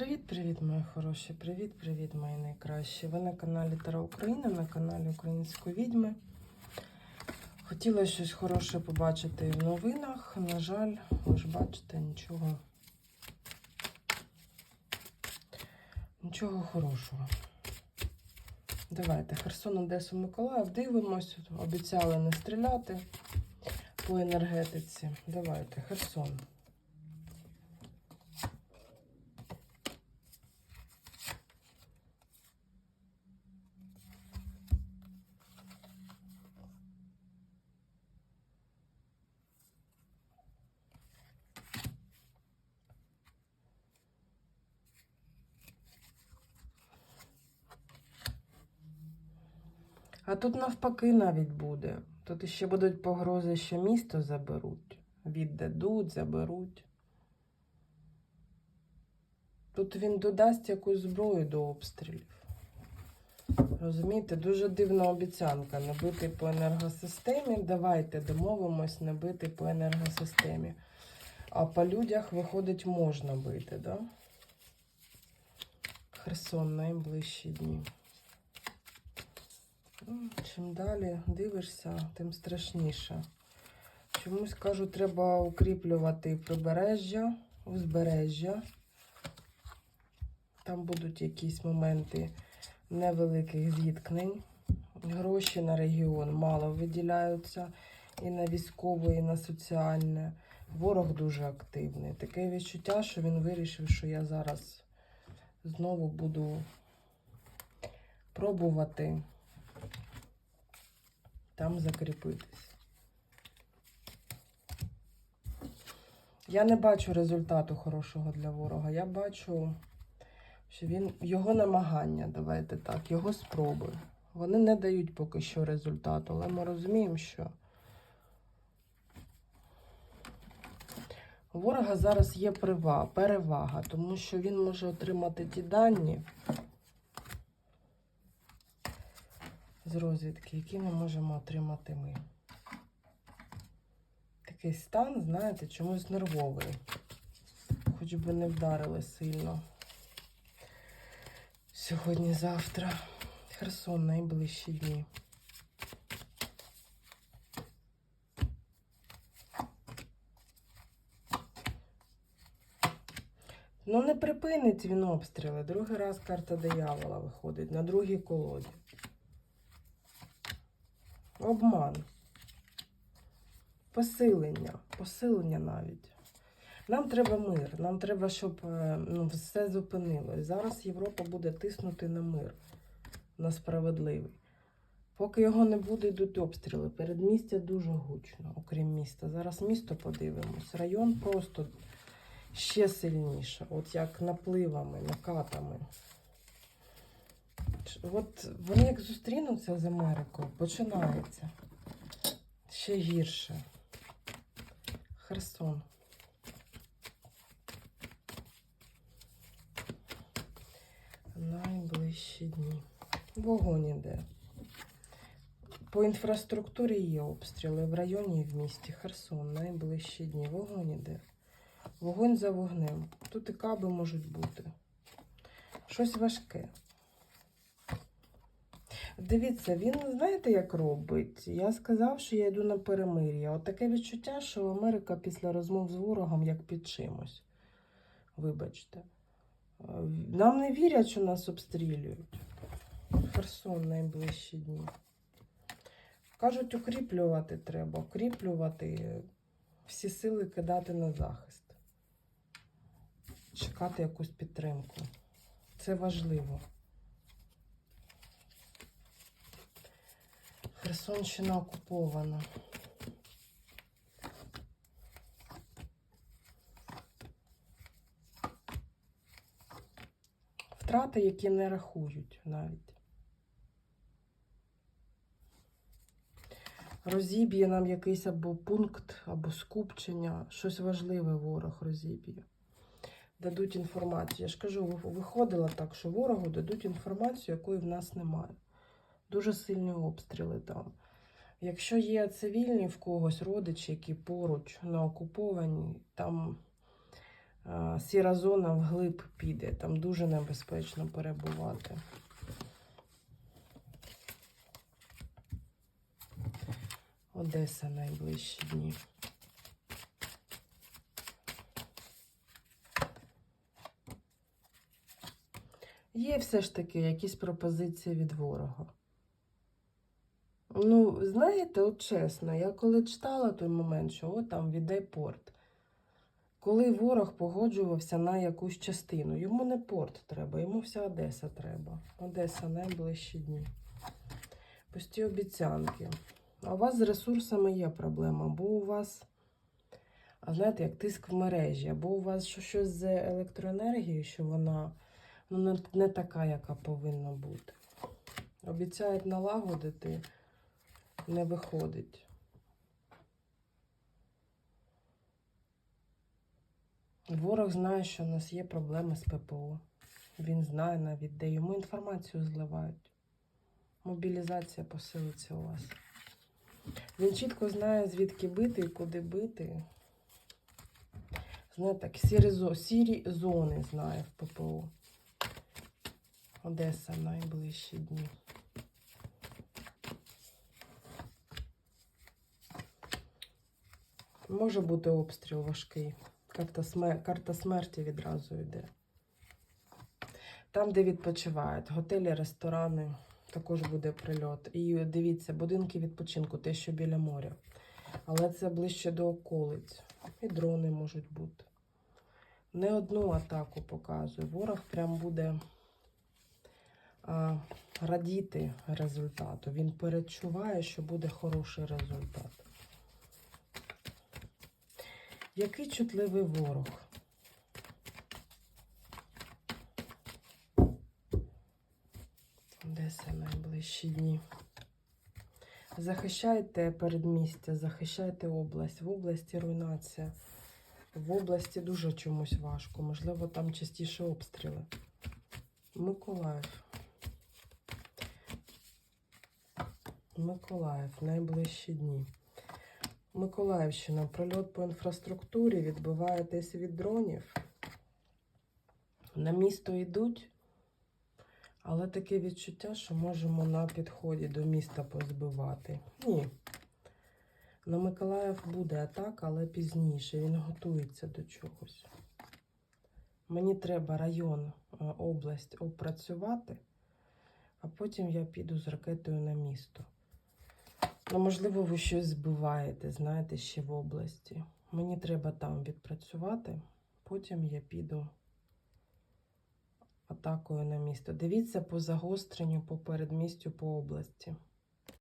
Привіт-привіт, мої хороші! Привіт-привіт, мої найкращі! Ви на каналі Тара Україна, на каналі Української відьми. Хотіла щось хороше побачити в новинах. На жаль, ви ж бачите, нічого. Нічого хорошого. Давайте, Херсон, Одесу, Миколаїв, дивимось. Обіцяли не стріляти по енергетиці. Давайте, Херсон. А тут навпаки навіть буде. Тут ще будуть погрози, що місто заберуть. Віддадуть, заберуть. Тут він додасть якусь зброю до обстрілів. Розумієте, дуже дивна обіцянка не бити по енергосистемі. Давайте домовимось не бити по енергосистемі. А по людях, виходить, можна бити, да? Херсон найближчі дні. Чим далі дивишся, тим страшніше. Чомусь кажу, треба укріплювати прибережжя, узбережжя. Там будуть якісь моменти невеликих зіткнень. Гроші на регіон мало виділяються і на військове, і на соціальне. Ворог дуже активний. Таке відчуття, що він вирішив, що я зараз знову буду пробувати там закріпитись. Я не бачу результату хорошого для ворога. Я бачу, що він його намагання, давайте так, його спроби. Вони не дають поки що результату, але ми розуміємо, що у ворога зараз є перевага, тому що він може отримати ті дані з розвідки, які не можемо отримати ми. Такий стан, знаєте, чомусь нервовий. Хоч би не вдарили сильно. Сьогодні-завтра. Херсон найближчі дні. Ну, не припинить він обстріли. Другий раз карта диявола виходить на другій колоді. Обман. Посилення. Посилення навіть. Нам треба мир. Нам треба, щоб е, ну, все зупинилось. Зараз Європа буде тиснути на мир, на справедливий. Поки його не буде, йдуть обстріли. Передмістя дуже гучно, окрім міста. Зараз місто подивимось. Район просто ще сильніше. От як напливами, накатами. От вони як зустрінуться з Америкою, починається. Ще гірше. Херсон. Найближчі дні. Вогонь іде. По інфраструктурі є обстріли в районі і в місті Херсон. Найближчі дні. Вогонь іде. Вогонь за вогнем. Тут і каби можуть бути. Щось важке. Дивіться, він знаєте, як робить? Я сказав, що я йду на перемир'я. От таке відчуття, що Америка після розмов з ворогом як під чимось. Вибачте. Е, Нам не вірять, що нас обстрілюють. Херсон найближчі дні. Кажуть, укріплювати треба, укріплювати, всі сили кидати на захист. Чекати якусь підтримку. Це важливо. Херсонщина окупована. Втрати, які не рахують навіть. Розіб'є нам якийсь або пункт, або скупчення, щось важливе ворог розіб'є. Дадуть інформацію. Я ж кажу, ви- виходило так, що ворогу дадуть інформацію, якої в нас немає. Дуже сильні обстріли там. Якщо є цивільні в когось родичі, які поруч на окуповані, там е, а, сіра зона вглиб піде. Там дуже небезпечно перебувати. Одеса найближчі дні. Є все ж таки якісь пропозиції від ворога. Ну, знаєте, от чесно, я коли читала той момент, що от там віддай порт. Коли ворог погоджувався на якусь частину, йому не порт треба, йому вся Одеса треба. Одеса найближчі дні. Пусті обіцянки. А у вас з ресурсами є проблема, бо у вас, а знаєте, як тиск в мережі, або у вас щось з електроенергією, що вона ну, не, така, яка повинна бути. Обіцяють налагодити, не виходить. Ворог знає, що у нас є проблеми з ППО. Він знає навіть, де йому інформацію зливають. Мобілізація посилиться у вас. Він чітко знає, звідки бити і куди бити. Знаєте, так, сірі, сірі зони знає в ППО. Одеса найближчі дні. Може бути обстріл важкий. Карта, смер... Карта смерті відразу йде. Там, де відпочивають, готелі, ресторани, також буде прильот. І дивіться, будинки відпочинку, те, що біля моря. Але це ближче до околиць. І дрони можуть бути. Не одну атаку показую. Ворог прям буде а, радіти результату. Він передчуває, що буде хороший результат. Який чутливий ворог? Одеса найближчі дні. Захищайте передмістя, захищайте область. В області руйнація. В області дуже чомусь важко. Можливо, там частіше обстріли. Миколаїв. Миколаїв, найближчі дні. Миколаївщина, прольот по інфраструктурі, відбиваєтесь від дронів. На місто йдуть, але таке відчуття, що можемо на підході до міста позбивати. Ні. На Миколаїв буде атака, але пізніше. Він готується до чогось. Мені треба район, е, область опрацювати, а потім я піду з ракетою на місто. Ну, можливо, ви щось збиваєте, знаєте, ще в області. Мені треба там відпрацювати, потім я піду атакою на місто. Дивіться по загостренню, по передмістю, по області.